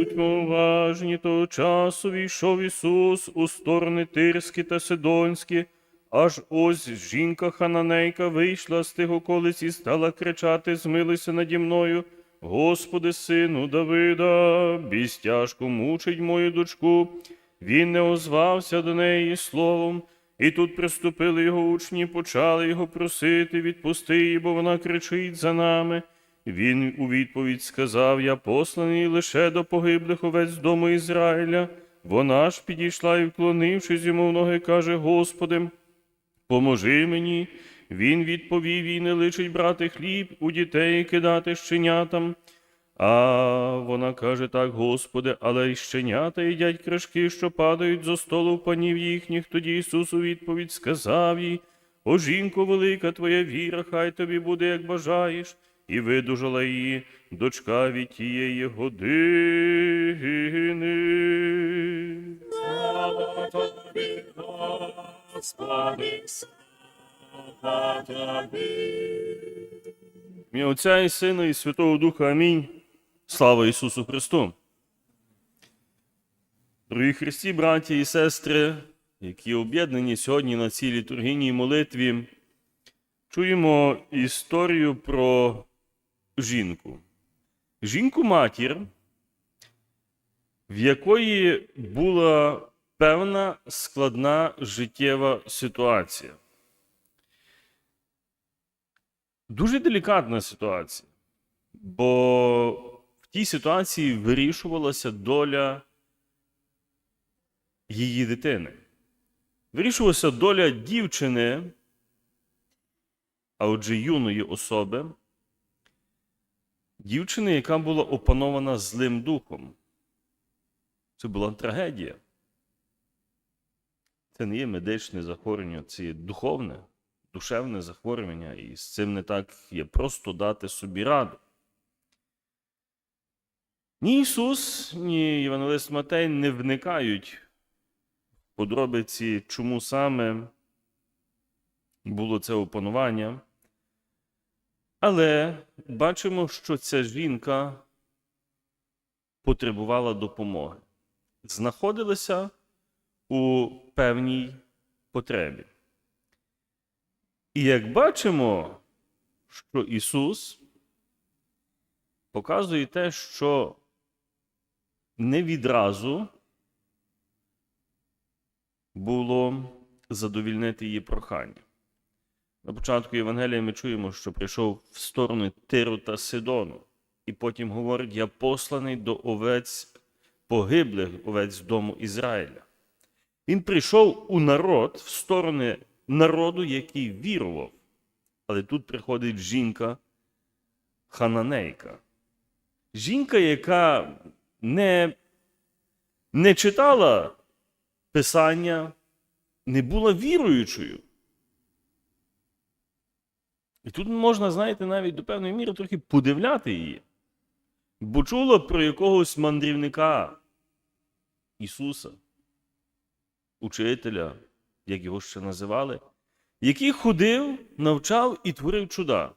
Будьмо уважні, того часу війшов Ісус у сторони Тирські та Сидонські, аж ось жінка хананейка вийшла з тих околиць і стала кричати: Змилися наді мною, Господи, сину Давида, біс тяжко мучить мою дочку. Він не озвався до неї словом, і тут приступили його учні, почали його просити, відпусти її, бо вона кричить за нами. Він у відповідь сказав: Я посланий лише до погиблих овець дому Ізраїля. Вона ж підійшла і, вклонившись йому в ноги, каже: Господи, поможи мені. Він відповів їй, не личить брати хліб у дітей і кидати щенятам. А вона каже так, Господи, але й щенята їдять кришки, що падають зо столу панів їхніх. Тоді Ісус у відповідь сказав їй, О, жінко, велика твоя віра, хай тобі буде, як бажаєш, і видужала її дочка від тієї години. Слава тобі, Господи, слава тобі. Ім'я Отця і Сина, і Святого Духа. Амінь. Слава Ісусу Христу. Дорогі Христі, браті і сестри, які об'єднані сьогодні на цій літургійній молитві, чуємо історію про жінку. Жінку-матір, в якої була певна складна життєва ситуація. Дуже делікатна ситуація, бо в тій ситуації вирішувалася доля її дитини. Вирішувалася доля дівчини, а отже юної особи, дівчини, яка була опанована злим духом. Це була трагедія. Це не є медичне захворювання, це є духовне душевне захворювання, і з цим не так є просто дати собі раду. Ні Ісус, ні Євангелист Матей не вникають в подробиці, чому саме було це опанування. Але бачимо, що ця жінка потребувала допомоги, знаходилася у певній потребі. І як бачимо, що Ісус показує те, що не відразу було задовільнити її прохання. На початку Євангелія ми чуємо, що прийшов в сторону Тиру та Сидону, і потім говорить: Я посланий до овець погиблих овець дому Ізраїля. Він прийшов у народ в сторони народу, який вірував. Але тут приходить жінка хананейка. Жінка, яка не, не читала Писання, не була віруючою. І тут можна, знаєте, навіть до певної міри трохи подивляти її. Бо чула про якогось мандрівника Ісуса, учителя як його ще називали, який ходив, навчав і творив чуда.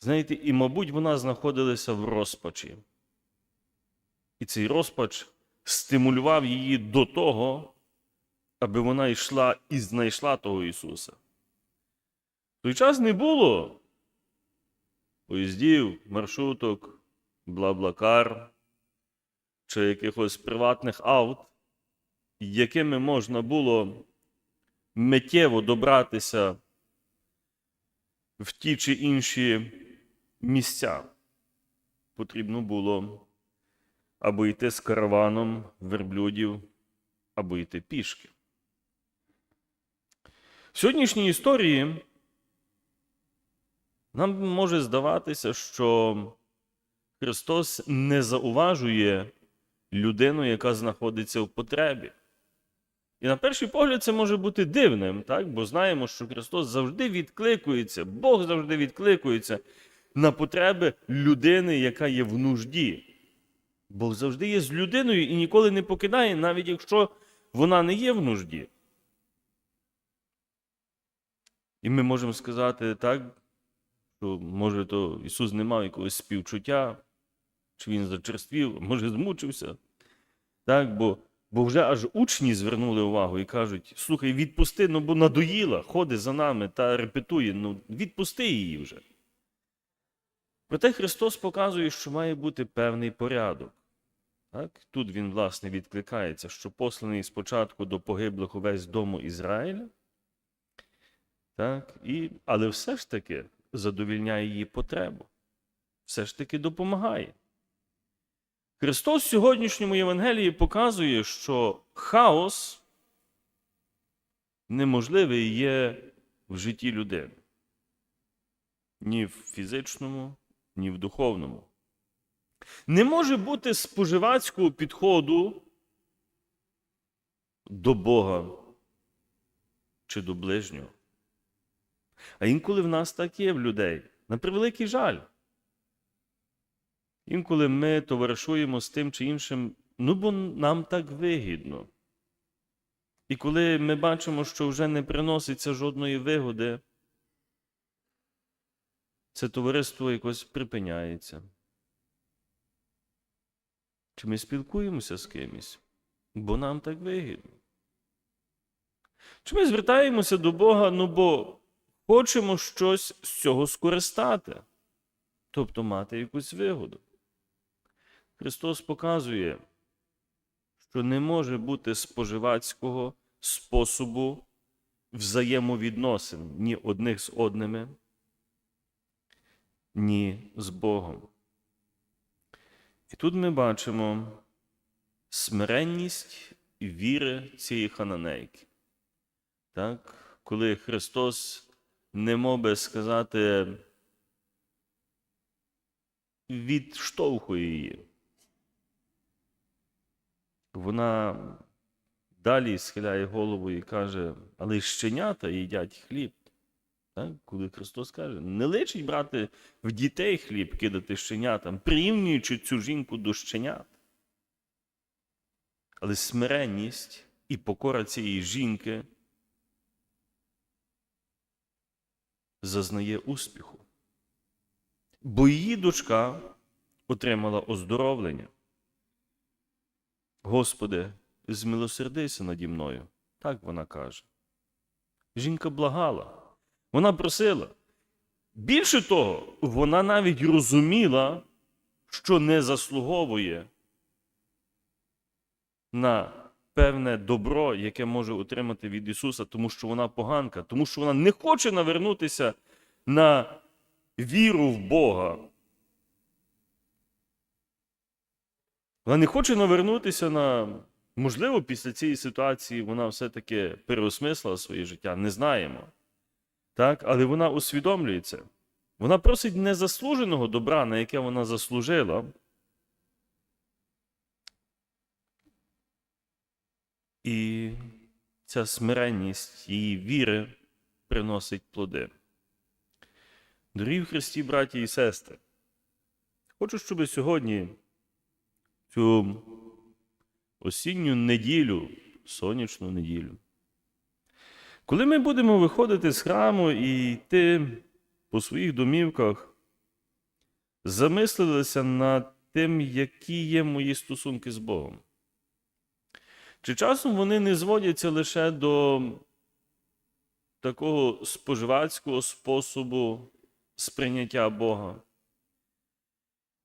Знаєте, і, мабуть, вона знаходилася в розпачі. І цей розпач стимулював її до того, аби вона йшла і знайшла того Ісуса. Той час не було поїздів, маршруток, бла-блакар чи якихось приватних авт, якими можна було миттєво добратися в ті чи інші місця. Потрібно було або йти з караваном верблюдів, або йти пішки. В сьогоднішній історії нам може здаватися, що Христос не зауважує людину, яка знаходиться в потребі. І на перший погляд це може бути дивним, так? бо знаємо, що Христос завжди відкликується, Бог завжди відкликується на потреби людини, яка є в нужді. Бог завжди є з людиною і ніколи не покидає, навіть якщо вона не є в нужді. І ми можемо сказати так, що може то Ісус не мав якогось співчуття, чи він зачерствів, може змучився. Так, бо, бо вже аж учні звернули увагу і кажуть: слухай, відпусти, ну бо надоїла, ходить за нами та репетує, ну відпусти її вже. Проте Христос показує, що має бути певний порядок. Так? Тут він, власне, відкликається, що посланий спочатку до погиблих увесь дому Ізраїля, так? І, але все ж таки задовільняє її потребу, все ж таки допомагає. Христос в сьогоднішньому Євангелії показує, що хаос неможливий є в житті людини. Ні в фізичному, ні в духовному. Не може бути споживацького підходу до Бога чи до ближнього. А інколи в нас так є в людей, на превеликий жаль. Інколи ми товаришуємо з тим чи іншим, ну бо нам так вигідно. І коли ми бачимо, що вже не приноситься жодної вигоди, це товариство якось припиняється. Чи ми спілкуємося з кимось, бо нам так вигідно? Чи ми звертаємося до Бога, ну бо хочемо щось з цього скористати, тобто мати якусь вигоду? Христос показує, що не може бути споживацького способу взаємовідносин ні одних з одними, ні з Богом. І тут ми бачимо смиренність віри цієї хананейки. Так? Коли Христос не би сказати, відштовхує її. Вона далі схиляє голову і каже, але щенята їдять хліб. Так? Коли Христос каже, не личить брати в дітей хліб, кидати щенятам, прирівнюючи цю жінку до щенят. Але смиренність і покора цієї жінки зазнає успіху. Бо її дочка отримала оздоровлення. Господи, змилосердися наді мною. Так вона каже. Жінка благала. Вона просила. Більше того, вона навіть розуміла, що не заслуговує на певне добро, яке може отримати від Ісуса, тому що вона поганка, тому що вона не хоче навернутися на віру в Бога. Вона не хоче навернутися на. Можливо, після цієї ситуації вона все-таки переосмислила своє життя, не знаємо. Так? Але вона усвідомлює це. Вона просить незаслуженого добра, на яке вона заслужила. І ця смиренність її віри приносить плоди. Дорогі в Христі, браті і сестри, хочу, щоб сьогодні, цю осінню неділю, сонячну неділю, коли ми будемо виходити з храму і йти по своїх домівках, замислилися над тим, які є мої стосунки з Богом. Чи часом вони не зводяться лише до такого споживацького способу сприйняття Бога?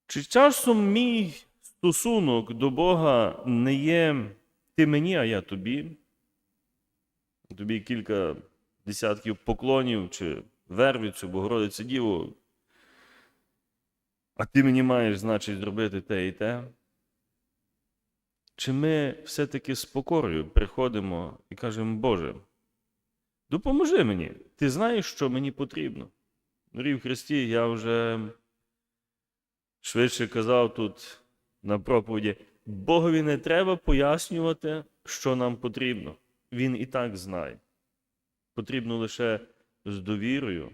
Чи часом мій стосунок до Бога не є ти мені, а я тобі? Тобі кілька десятків поклонів чи вервицю, Богородицю Діву, а ти мені маєш, значить, зробити те і те. Чи ми все-таки з покорою приходимо і кажемо, Боже, допоможи мені, ти знаєш, що мені потрібно. Дорі Христі, я вже швидше казав тут на проповіді, Богові не треба пояснювати, що нам потрібно. Він і так знає. Потрібно лише з довірою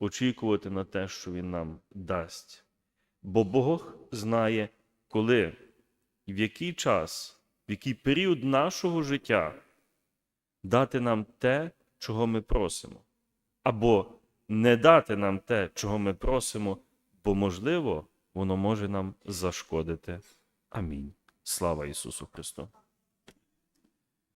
очікувати на те, що Він нам дасть. Бо Бог знає, коли, в який час, в який період нашого життя дати нам те, чого ми просимо, або не дати нам те, чого ми просимо, бо, можливо, воно може нам зашкодити. Амінь. Слава Ісусу Христу!